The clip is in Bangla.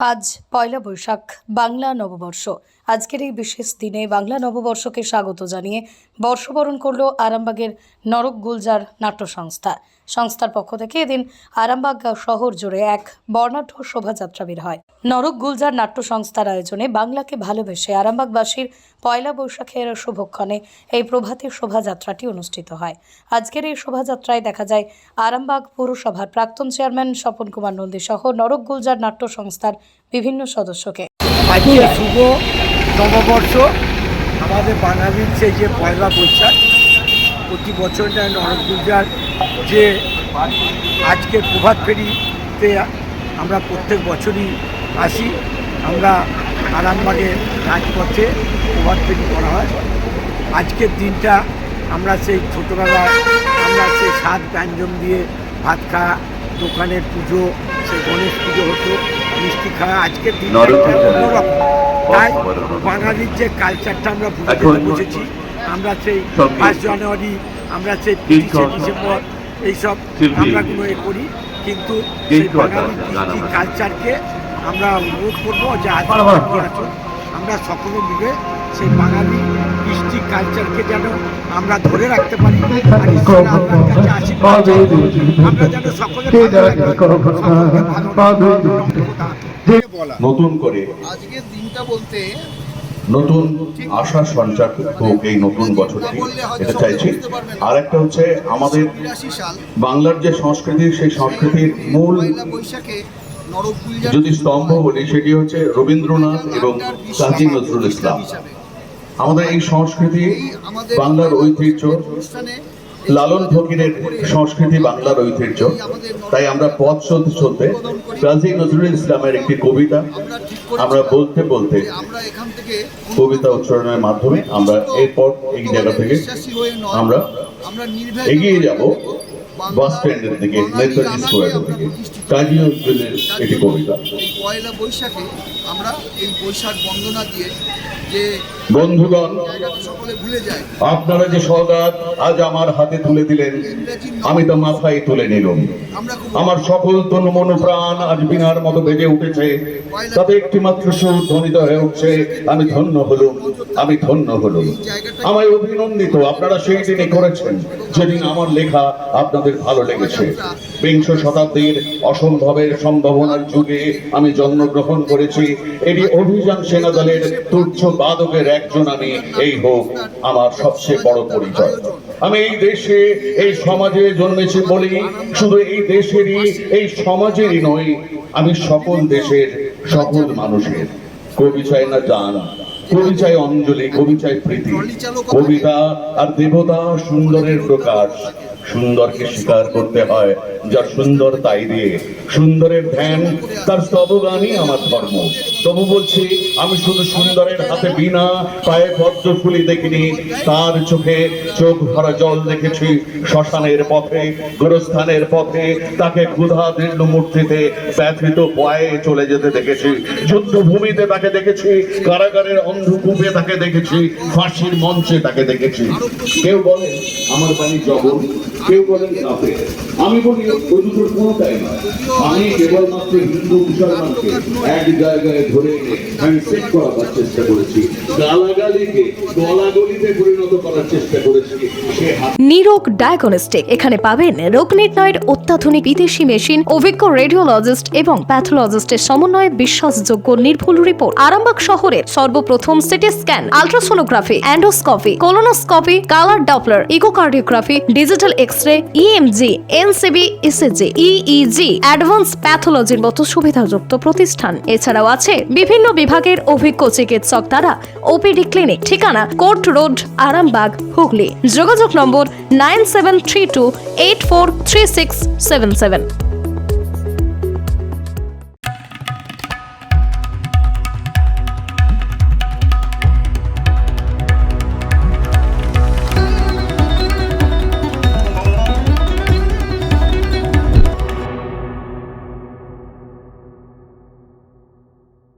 আজ পয়লা বৈশাখ বাংলা নববর্ষ। আজকের এই বিশেষ দিনে বাংলা নববর্ষকে স্বাগত জানিয়ে বর্ষবরণ করল আরামবাগের নরক গুলজার নাট্য সংস্থা। সংস্থার পক্ষ থেকে এদিন আরামবাগ শহর জুড়ে এক বর্ণাঢ্য শোভাযাত্রা বের হয়। নরক গুলজার নাট্য সংস্থার আয়োজনে বাংলাকে ভালোবেসে আরামবাগবাসীর পয়লা বৈশাখের শুভক্ষণে এই প্রভাতী শোভাযাত্রাটি অনুষ্ঠিত হয়। আজকের এই শোভাযাত্রায় দেখা যায় আরামবাগ পৌরসভার প্রাক্তন চেয়ারম্যান স্বপন কুমার নন্দী সহ নরক গুলজার নাট্য সংস্থার বিভিন্ন সদস্যকে। নববর্ষ। আমাদের বাঙালির সেই যে পয়লা বৈশাখ প্রতি বছর নেয় নরক পূজার যে আজকের প্রভাত ফেরিতে আমরা প্রত্যেক বছরই আসি। আমরা আরামবাগে রাজপথে প্রভাত ফেরি করা হয়। আজকের দিনটা আমরা সেই ছোটোবেলায় আমরা সেই সাত ব্যঞ্জন দিয়ে ভাত খাওয়া দোকানের পুজো সেই গণেশ পুজো হতো মিষ্টি খাওয়া আজকের দিনটা অন্যরকম। তাই বাঙালির যে কালচারটা আমরা বুঝতে বুঝেছি আমরা সেই ফার্স্ট জানুয়ারি আমরা সেই পঁচিশে ডিসেম্বর এইসব আমরা কোনো এ করি। কিন্তু এই সেই মানে। কালচারকে আমরা অনুরোধ করব যে আজ আমরা সকলে মিলে সেই বাঙালি কৃষ্টি কালচারকে যেন আমরা ধরে রাখতে পারি। আর ঈশ্বর আল্লাহর কাছে আশীর্বাদ। আমরা যেন সকলে ভালো নতুন করে আজকের দিনটা বলতে নতুন আশা সঞ্চার হোক এই নতুন এটা চাইছি। আর একটা হচ্ছে আমাদের বাংলার যে সংস্কৃতি সেই সংস্কৃতির মূল যদি স্তম্ভ বলি সেটি হচ্ছে রবীন্দ্রনাথ এবং কাজী নজরুল ইসলাম। আমাদের এই সংস্কৃতি বাংলার ঐতিহ্য লালন ফকিরের সংস্কৃতি, বাংলার ঐতিহ্য। তাই আমরা পথ চলতে চলতে কাজী নজরুল ইসলামের একটি কবিতা আমরা বলতে বলতে কবিতা উচ্চারণের মাধ্যমে আমরা এরপর এই জায়গা থেকে আমরা এগিয়ে যাব। বাস স্ট্যান্ডের দিকে নেতাজি স্কোয়ারের দিকে। কাজী নজরুলের একটি কবিতা। পয়লা বৈশাখে আমরা এই বৈশাখ বন্দনা দিয়ে যে বন্ধুগণ জায়গাটা সকলে ভুলে যায় আপনারা যে সৌগাত আজ আমার হাতে তুলে দিলেন আমি তো মাথায় তুলে নিলাম। আমার সকল তনু মন প্রাণ আজ বিনার মতো বেজে উঠেছে। তাতে একটি মাত্র সুর ধ্বনিত হয়ে উঠছে আমি ধন্য হলুম আমি ধন্য হলুম। আমায় অভিনন্দিত আপনারা সেই দিনে করেছেন। যেদিন আমার লেখা আপনাদের ভালো লেগেছে। বিংশ শতাব্দীর অসম্ভবের সম্ভাবনার যুগে আমি জন্মগ্রহণ করেছি। এটি অভিযান সেনা দলের তুচ্ছ বাদকের একজন আমি। এই হোক আমার সবচেয়ে বড় পরিচয়। আমি এই দেশে, এই সমাজে জন্মেছি বলি শুধু এই দেশেরই, এই সমাজেরই নয় আমি সকল দেশের সকল মানুষের। কবি চাই না জান, কবি চাই অঞ্জলি, কবি চাই প্রীতি। কবিতা আর দেবতা সুন্দরের প্রকাশ। সুন্দরকে স্বীকার করতে হয় যা সুন্দর তাই দিয়ে। সুন্দরের ধ্যান, তার স্তবগানই আমার ধর্ম। তবু বলছি, আমি শুধু সুন্দরের হাতে বিনা পায়ে পদ্ম ফুলি দেখিনি। তার চোখে চোখ ভরা জল দেখেছি, শ্মশানের পথে, গোরস্থানের পথে। তাকে ক্ষুধা দীর্ণ মূর্তিতে ব্যথিত পায়ে চলে যেতে দেখেছি। যুদ্ধভূমিতে তাকে দেখেছি, কারাগারের অন্ধকূপে তাকে দেখেছি, ফাঁসির মঞ্চে তাকে দেখেছি। কেউ বলে, আমার বাণী জগৎ কেউ বলেন কাপে আমি বলি ওই দুটোর কোনোটাই নয়। আমি কেবলমাত্র হিন্দু মুসলমানকে এক জায়গায় ধরে এনে হ্যান্ডশেক করাবার চেষ্টা করেছি। গালাগালিকে, গলাগলিতে পরিণত করার চেষ্টা করেছি। নিরোগ ডায়াগনস্টিক এখানে পাবেন রোগ নির্ণয়ের অত্যাধুনিক বিদেশি মেশিন, অভিজ্ঞ রেডিওলজিস্ট এবং প্যাথোলজিস্টের সমন্বয়ে বিশ্বাসযোগ্য নির্ভুল রিপোর্ট আরামবাগ শহরের সর্বপ্রথম CT scan ultrasonography endoscopy colonoscopy colour doppler echocardiography digital X ray EMG NCV ECG EEG advance প্যাথোলজির মতো সুবিধাযুক্ত প্রতিষ্ঠান। এছাড়াও আছে বিভিন্ন বিভাগের অভিজ্ঞ চিকিৎসক দ্বারা ওপিডি ক্লিনিক। ঠিকানা কোর্ট রোড, আরামবাগ, হুগলি। যোগাযোগ নম্বর nine seven three two eight four three six seven seven.